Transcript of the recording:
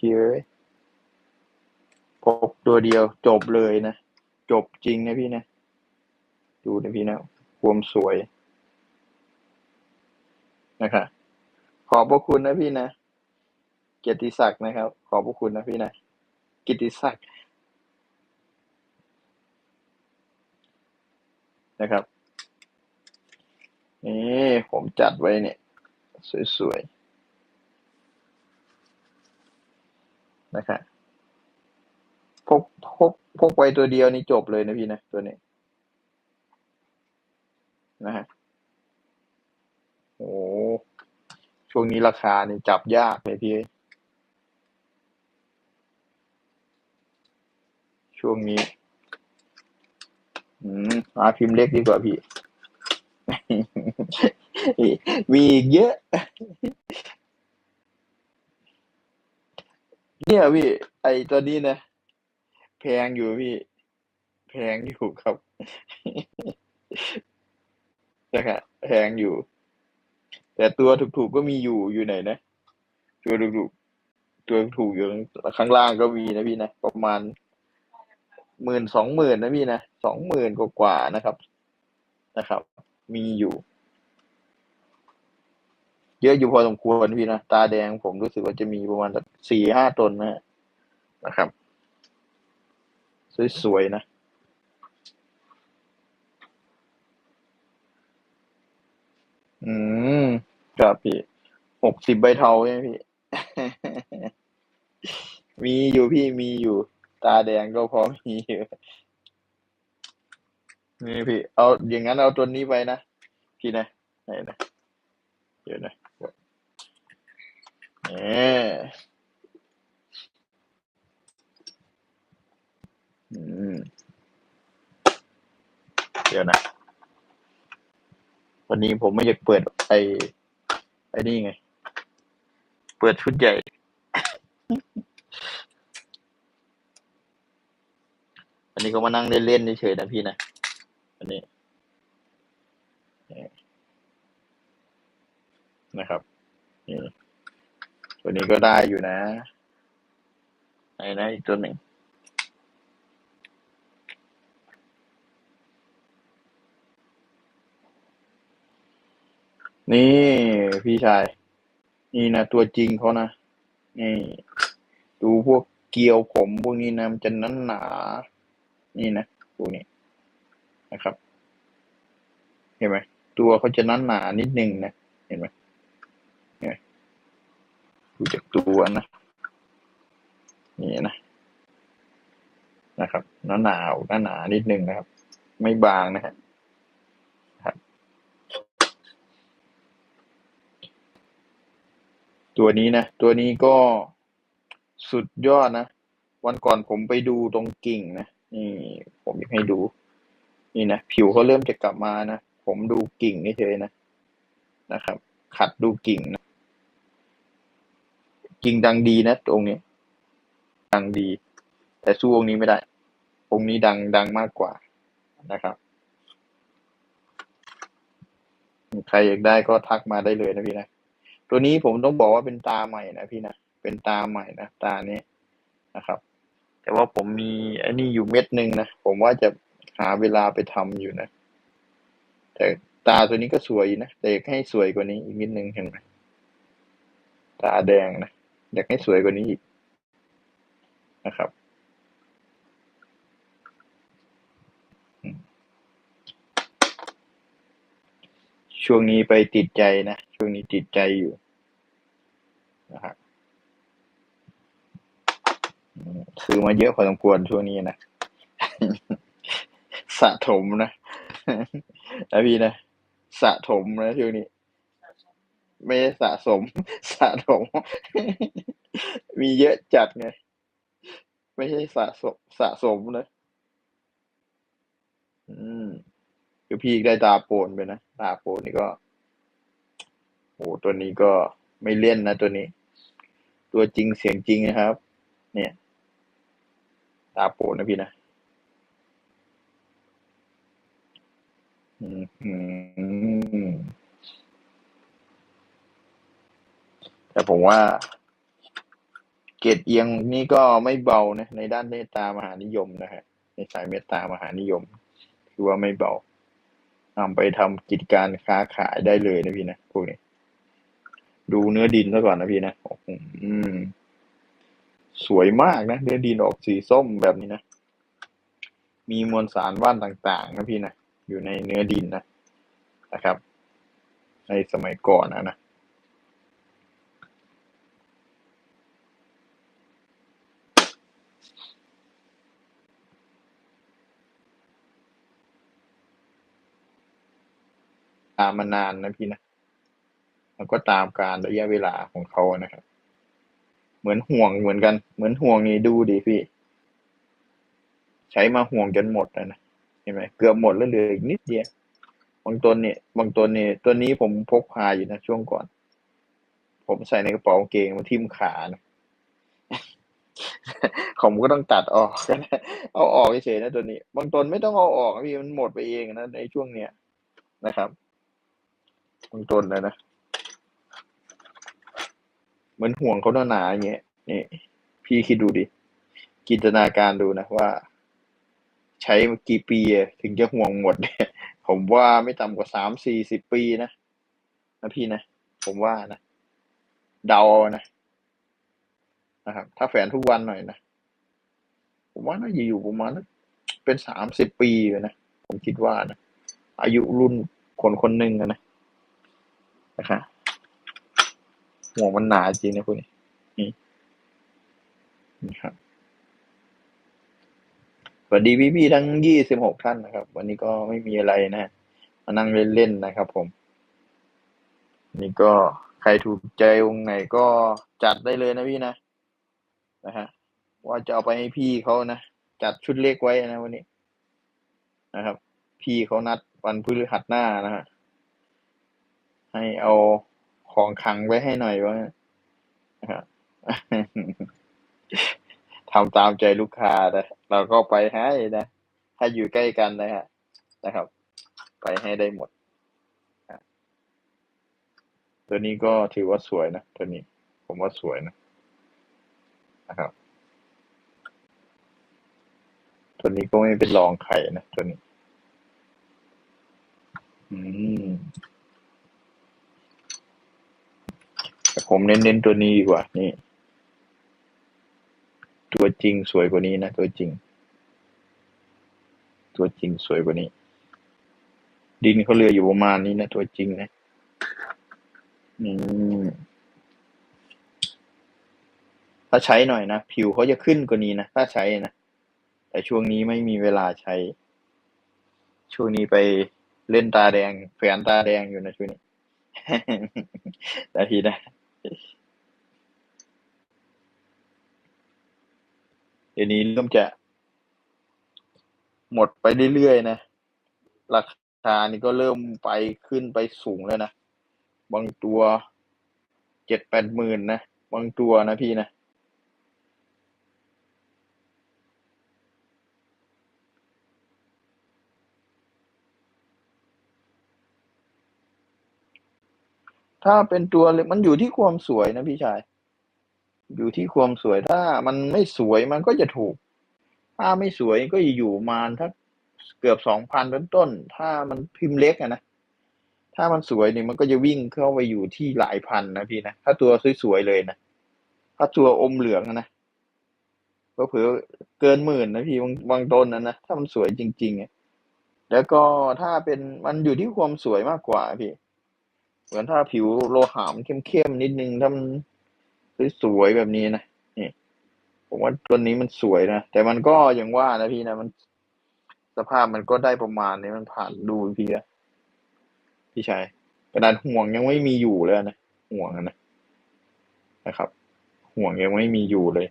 พีเอ้ยพกตัวเดียวจบเลยนะ จบจริงนะพี่นะ ดูนะพี่นะความสวยนะครับขอบพระคุณนะพี่นะ เกียรติศักดิ์นะครับ ขอบพระคุณนะพี่นะ กิตติศักดิ์นะครับ นี่ผมจัดไว้เนี่ย สวยๆ นะครับพกพกพกไว้ตัวเดียวนี่จบเลยนะพี่นะตัวนี้นะฮะโอ้ช่วงนี้ราคานี่จับยากเลยพี่ ช่วงนี้ อืมอาพิมพ์เล็กดีกว่าพี่ มีอีกเยอะ เนี่ยพี่ ไอตัวนี้นะ แพงอยู่พี่ แพงอยู่ครับนะครับแพงอยู่ แต่ตัวถูกๆก็มีอยู่อยู่ไหนนะ ตัวถูกๆตัวถูกอยู่ข้างล่างก็มีนะพี่นะประมาณหมื่นสองหมื่นนะพี่นะสองหมื่นกว่าๆนะครับ นะครับ มีอยู่ เยอะอยู่พอสมควรพี่นะ ตาแดงผมรู้สึกว่าจะมีประมาณสักสี่ห้าตนนะนะครับ สวยๆนะอืมครับพี่หกสิบใบเทาใช่ไหมพี่ มีอยู่พี่มีอยู่ ตาแดงก็พอมีอยู่นี่พี่ เอาอย่างนั้นเอาตัวนี้ไปนะ พี่นะไหนนะ เดี๋ยวนะ เดี๋ยวนะ วันนี้ผมไม่อยากเปิดไอ้ไอ้นี่ไง เปิดชุดใหญ่ อันนี้ก็มานั่งเล่นๆเฉยๆนะพี่นะ อันนี้ นะครับนี่ ตัวนี้ก็ได้อยู่นะไหนนะอีกตัวหนึ่งนี่พี่ชาย นี่นะตัวจริงเขานะ นี่ ดูพวกเกลียวผมพวกนี้นะมันจะนั้นหนา นี่นะพวกนี้นะครับ เห็นไหมตัวเขาจะนั้นหนานิดนึงนะ เห็นไหมเห็นไหม ดูจากตัวนะนี่นะนะครับหนาหนาวหนาหนานิดนึงนะครับ ไม่บางนะฮะครับตัวนี้นะ ตัวนี้ก็สุดยอดนะ วันก่อนผมไปดูตรงกิ่งนะนี่ผมอยากให้ดู นี่นะ ผิวเขาเริ่มจะกลับมานะ ผมดูกิ่งนี่เฉยนะนะครับ ขัดดูกิ่งนะ กิงดังดีนะตรงนี้ ดังดี แต่สู้องค์นี้ไม่ได้ องค์นี้ดังดังมากกว่านะครับ ใครอยากได้ก็ทักมาได้เลยนะพี่นะ ตัวนี้ผมต้องบอกว่าเป็นตาใหม่นะพี่นะ เป็นตาใหม่นะตานี้นะครับ แต่ว่าผมมีไอ้นี่อยู่เม็ดหนึ่งนะ ผมว่าจะหาเวลาไปทำอยู่นะ แต่ตาตัวนี้ก็สวยนะ แต่อยากให้สวยกว่านี้อีกนิดนึงเห็นไหมตาแดงนะ อยากให้สวยกว่านี้อีกนะครับช่วงนี้ไปติดใจนะ ช่วงนี้ติดใจอยู่นะครับซื้อมาเยอะพอสมควรช่วงนี้นะสะสมนะนะพี่นะสะสมนะช่วงนี้ ไม่สะสมสะสมมีเยอะจัดไง ไม่ใช่สะสมสะสมนะ อืมคือพี่ได้ตาโปนไปนะตาโปนนี่ก็โอ้ตัวนี้ก็ไม่เล่นนะตัวนี้ ตัวจริงเสียงจริงนะครับ เนี่ย ตาโปนนะพี่นะอืมอืม แต่ผมว่า เกรดเอียงนี่ก็ไม่เบานะในด้านเมตตามหานิยมนะฮะในสายเมตตามหานิยมคือว่าไม่เบานำไปทำกิจการค้าขายได้เลยนะพี่นะพวกนี้ดูเนื้อดินซะก่อนนะพี่นะโอ้โหอืม สวยมากนะเนื้อดินออกสีส้มแบบนี้นะมีมวลสารว่านต่าง ๆ นะพี่นะอยู่ในเนื้อดินนะนะครับ ในสมัยก่อนนะนะ ตามมานานนะพี่นะแล้วก็ตามการระยะเวลาของเขานะครับ เหมือนห่วงเหมือนกัน เหมือนห่วงนี่ดูดิพี่ ใช้มาห่วงจนหมดแล้วนะเห็นไหมเกือบหมดแล้วเหลืออีกนิดเดียวบางตัวเนี่ย บางตัวเนี่ยตัวนี้ผมพกพาอยู่นะช่วงก่อน ผมใส่ในกระเป๋าเกงมาทิ่มขานะผมก็ต้องตัดออกเอาออกเฉยๆนะตัวนี้ บางตนไม่ต้องเอาออกพี่มันหมดไปเองนะในช่วงเนี้ยนะครับ บางตนนะนะ เหมือนห่วงเขาหนาๆอย่างเงี้ยนี่พี่คิดดูดิ จินตนาการดูนะว่า ใช้มากี่ปีถึงจะห่วงหมดเนี่ย ผมว่าไม่ต่ำกว่าสามสี่สิบปีนะนะพี่นะ ผมว่านะ เดาเอานะนะครับ ถ้าแฝนทุกวันหน่อยนะ ผมว่าน่าจะอยู่ประมาณเป็นสามสิบปีเลยนะ ผมคิดว่านะ อายุรุ่นคนคนหนึ่งอะนะ นะครับห่วมันหนาจริงนะพวกนี้นี่ครับสวัสดีพี่ๆทั้งยี่สิบหกท่านนะครับ วันนี้ก็ไม่มีอะไรนะมานั่งเล่นๆนะครับ ผม นี่ก็ใครถูกใจองค์ไหนก็จัดได้เลยนะพี่นะนะฮะว่าจะเอาไปให้พี่เขานะจัดชุดเล็กไว้นะวันนี้นะครับ พี่เขานัดวันพฤหัสหน้านะฮะ ให้เอาของขังไว้ให้หน่อยว่าทำตามใจลูกค้านะเราก็ไปให้นะถ้าอยู่ใกล้กันนะฮะนะครับ ไปให้ได้หมด ตัวนี้ก็ถือว่าสวยนะตัวนี้ ผมว่าสวยนะนะครับ ตัวนี้ก็ไม่เป็นรองไข่นะตัวนี้ อืมแต่ ผมเน้นๆตัวนี้ดีกว่า นี่ ตัวจริงสวยกว่านี้นะ ตัวจริง ตัวจริงสวยกว่านี้ ดินเขาเรืออยู่ประมาณนี้นะ ตัวจริงนะอืมถ้าใช้หน่อยนะ ผิวเขาจะขึ้นกว่านี้นะ ถ้าใช้นะ แต่ช่วงนี้ไม่มีเวลาใช้ ช่วงนี้ไปเล่นตาแดงแฝนตาแดงอยู่นะช่วงนี้ นาทีนะ เดี๋ยวนี้เริ่มจะหมดไปเรื่อยๆนะ ราคานี่ก็เริ่มไปขึ้นไปสูงแล้วนะ บางตัวเจ็ดแปดหมื่นนะ บางตัวนะพี่นะ ถ้าเป็นตัวเล็กมันอยู่ที่ความสวยนะพี่ชาย อยู่ที่ความสวยถ้ามันไม่สวยมันก็จะถูก ถ้าไม่สวยก็จะอยู่มาณทักเกือบสองพันต้นต้น ถ้ามันพิมพ์เล็กอะนะถ้ามันสวยเนี่ยมันก็จะวิ่งเข้าไปอยู่ที่หลายพันนะพี่นะถ้าตัวสวยๆเลยนะถ้าตัวอมเหลืองอะนะก็เผื่อเกินหมื่นนะพี่บางบางต้นนะนะถ้ามันสวยจริงๆอะแล้วก็ถ้าเป็นมันอยู่ที่ความสวยมากกว่าพี่ เหมือนถ้าผิวโลหะมันเข้มๆนิดนึงถ้ามันสวยๆแบบนี้นะนี่ผมว่าตัวนี้มันสวยนะแต่มันก็อย่างว่านะพี่นะมัน สภาพมันก็ได้ประมาณนี้มันผ่านดูพี่อะพี่ชายกระดานห่วงยังไม่มีอยู่เลยนะห่วงนะนะครับ ห่วงยังไม่มีอยู่เลย